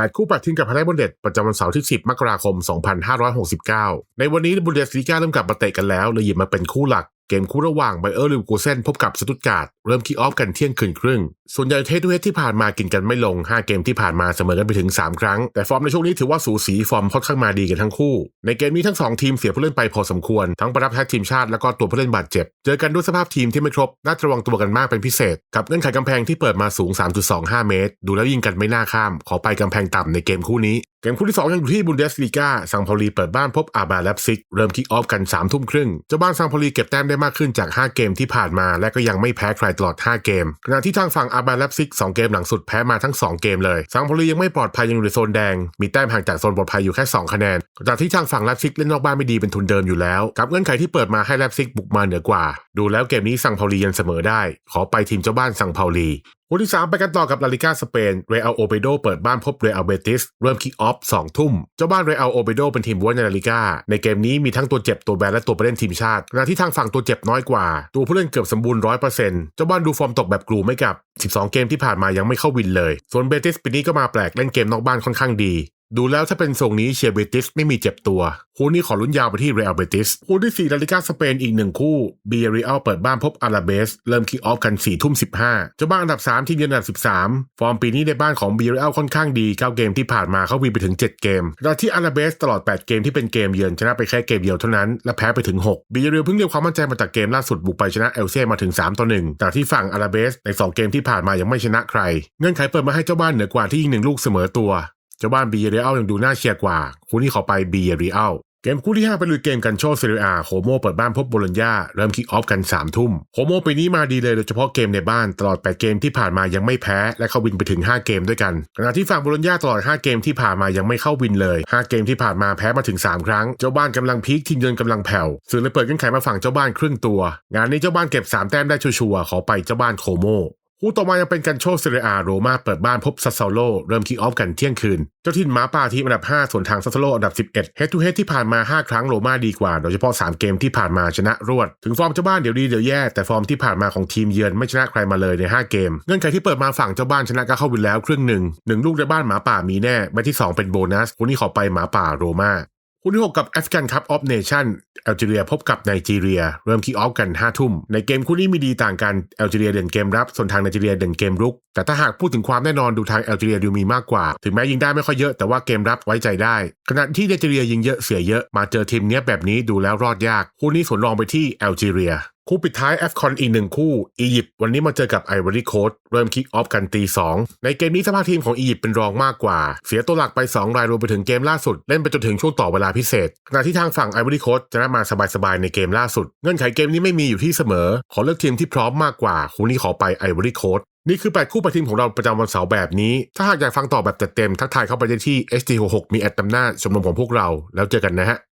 8 คู่ปัดทิ้งกับพาราบนเด็ดประจำวันเสาร์ที่ 10 มกราคม 2569 ในวันนี้บุนเดสลีกาเริ่มกลับมาเตะกันแล้วเลยหยิบมาเป็นคู่หลัก เกมคู่ระหว่างไบเออร์ลิวกูเซนพบกับสตุตการ์ด เริ่มคิกออฟกันเที่ยงคืนครึ่ง ส่วนใหญ่เทสทูเทสที่ผ่านมากินกันไม่ลง 5 เกมที่ผ่านมาเสมอกันไปถึง 3 ครั้ง แต่ฟอร์มในช่วงนี้ถือว่าสูสีฟอร์มค่อนข้างมาดีกันทั้งคู่ ในเกมนี้ทั้ง 2 ทีมเสียผู้เล่นไปพอสมควร ทั้งประดับแท็กทีมชาติแล้วก็ตัวผู้เล่นบาดเจ็บ เจอกันด้วยสภาพทีมที่ไม่ครบ น่าระวังตัวกันมากเป็นพิเศษ กับเงื่อนไขกำแพงที่เปิดมาสูง 3.25 เมตร ดูแล้วยิงกันไม่น่าข้าม ขอไปกำแพงต่ำในเกมคู่นี้เกมคู่ที่2ยังอยู่ที่บุนเดสลีกาซังพาลีเปิดบ้านพบอาบาเลปซิก เริ่มคิกออฟกัน3ทุ่มครึ่งเจ้าบ้านซังพาลีเก็บแต้มได้มากขึ้นจาก 5 เกมที่ผ่านมาและก็ยังไม่แพ้ใครตลอด 5 เกม ขณะที่ทางฝั่งอาบาเลปซิก 2 เกมหลังสุดแพ้มาทั้ง 2 เกมเลยซังพาลียังไม่ปลอดภัยยังอยู่ในโซนแดง มีแต้มห่างจากโซนปลอดภัยอยู่แค่ 2 คะแนน จากที่ทางฝั่งเลปซิกเล่นนอกบ้านไม่ดีเป็นทุนเดิมอยู่แล้ว กับเงื่อนไขที่เปิดมาให้เลปซิกบุกมาเหนือกว่า ดูแล้วเกมนี้ซังพาลียังเสมอได้ ขอไปทีมเจ้าบ้านซังพาลี คู่ที่ 3 ไปกันต่อกับลาลิกาสเปน เรอัลโอเบโดเปิดบ้านพบเรอัลเบติส เริ่มคิกออฟสองทุ่ม เจ้าบ้านเรอัลโอเบโดเป็นทีมวัวในลาลิกาในเกมนี้มีทั้งตัวเจ็บตัวแบนและตัวไปเล่นทีมชาติขณะที่ทางฝั่งตัวเจ็บน้อยกว่า ตัวผู้เล่นเกือบสมบูรณ์ร้อยเปอร์เซ็นต์เจ้าบ้านดูฟอร์มตกแบบกลูไม่กับ 12 เกมที่ผ่านมายังไม่เข้าวินเลย ส่วนเบติสปีนี้ก็มาแปลกเล่นเกมนอกบ้านค่อนข้างดี ดูแล้วถ้าเป็นทรงนี้เชียร์เบติสไม่มีเจ็บตัว คู่นี้ขอลุ้นยาวไปที่เรอัลเบติส คู่ที่ 4 ลาลิกาสเปนอีกหนึ่งคู่เบียริอัลเปิดบ้านพบอาราเบส เริ่มคิกออฟกัน4ี่ทุ่มสิเจ้าบ้านอันดับ 3 ทีมเยือนอันดับ 13 ฟอร์มปีนี้ในบ้านของเบียริอัลค่อนข้างดี 9 เกมที่ผ่านมาเขาวินไปถึง 7 เกมขณะที่อาราเบสตลอด 8 เกมที่เป็นเกมเยือนชนะไปแค่เกมเดียวเท่านั้น และแพ้ไปถึง6บียริอัลเพิ่งเรียกความมั่นใจมาจากเกมล่าสุดบุกไปชนะเอลเซ่มาถึง3ต่อ1แต่ที่ฝั่งอาราเบสใน 2 เกมที่ผ่านมายังไม่ชนะใคร เงื่อนไขเปิดมาให้เจ้าบ้านเหนือกว่าที่ยิงหนึ่งลูกเสมอตัว เจ้าบ้านบีเรียลยังดูน่าเชียร์กว่า คู่นี้ขอไปบีเรียลเกมคู่ที่5ไปลุยเกมกันโชว์ซีเรียโคโมเปิดบ้านพบโบโลญญาเริ่มคิกออฟกัน 3 ทุ่มโคโมปีนี้มาดีเลยโดยเฉพาะเกมในบ้านตลอด 8 เกมที่ผ่านมายังไม่แพ้ และเข้าวินไปถึง 5 เกมด้วยกัน ขณะที่ฝั่งโบโลญญาตลอด 5 เกมที่ผ่านมายังไม่เข้าวินเลย 5 เกมที่ผ่านมาแพ้มาถึง 3 ครั้ง เจ้าบ้านกำลังพีคทีมเยือนกำลังแผ่วสื่อเลยเปิดเงื่อนไขมาฝั่งเจ้าบ้านครึ่งตัว งานนี้เจ้าบ้านเก็บ 3 แต้มได้ชัวร์ขอไปเจ้าบ้านโคโม คู่ต่อมายังเป็นกันโชเซเรียโรมาเปิดบ้านพบซัสซาโลเริ่มคิกออฟกันเที่ยงคืน เจ้าถิ่นหมาป่าทีมอันดับ 5 ส่วนทางซัสซาโลอันดับ 11 เฮดทูเฮดที่ผ่านมา 5 ครั้งโรมาดีกว่า โดยเฉพาะ 3 เกมที่ผ่านมาชนะรวด ถึงฟอร์มเจ้าบ้านเดี๋ยวดีเดี๋ยวแย่ แต่ฟอร์มที่ผ่านมาของทีมเยือนไม่ชนะใครมาเลยใน 5 เกม เงื่อนไขที่เปิดมาฝั่งเจ้าบ้านชนะก็เข้าวินแล้วครึ่งหนึ่งหนึ่งลูกในบ้านหมาป่ามีแน่ใบที่ 2 เป็นโบนัสคู่นี้ขอไปหมาป่าโรมา คู่ที่ 6 กับแอฟกันคัพออฟเนชั่นแอลจีเรียพบกับไนจีเรีย เริ่มคีออฟกัน 5 ทุ่ม ในเกมคู่นี้มีดีต่างกันแอลจีเรียเด่นเกมรับ ส่วนทางไนจีเรียเด่นเกมรุก แต่ถ้าหากพูดถึงความแน่นอนดูทางแอลจีเรียดูมีมากกว่า ถึงแม้ยิงได้ไม่ค่อยเยอะแต่ว่าเกมรับไว้ใจได้ ขณะที่ไนจีเรียยิงเยอะเสียเยอะมาเจอทีมเนี้ยแบบนี้ดูแล้วรอดยาก คู่นี้สวนรองไปที่แอลจีเรีย คู่ปิดท้ายแอฟคอนอีกหนึ่งคู่อียิปต์วันนี้มาเจอกับไอวอรี่โคสเริ่มคิกออฟกันตีสองในเกมนี้สภาพทีมของอียิปต์เป็นรองมากกว่า เสียตัวหลักไป 2 รายรวมไปถึงเกมล่าสุด เล่นไปจนถึงช่วงต่อเวลาพิเศษขณะที่ทางฝั่งไอวอรี่โคสชนะมาสบายๆ ในเกมล่าสุด เงื่อนไขเกมนี้ไม่มีอยู่ที่เสมอ ขอเลือกทีมที่พร้อมมากกว่าคู่นี้ขอไปไอวอรี่โคสนี่คือ 8 คู่ประทีมของเราประจำวันเสาร์แบบนี้ ถ้าหากอยากฟังต่อแบบเต็มทักทายเข้าไปได้ที่ HD66 มีแอดนำหน้าชมรมของพวกเราแล้วเจอกันนะฮะ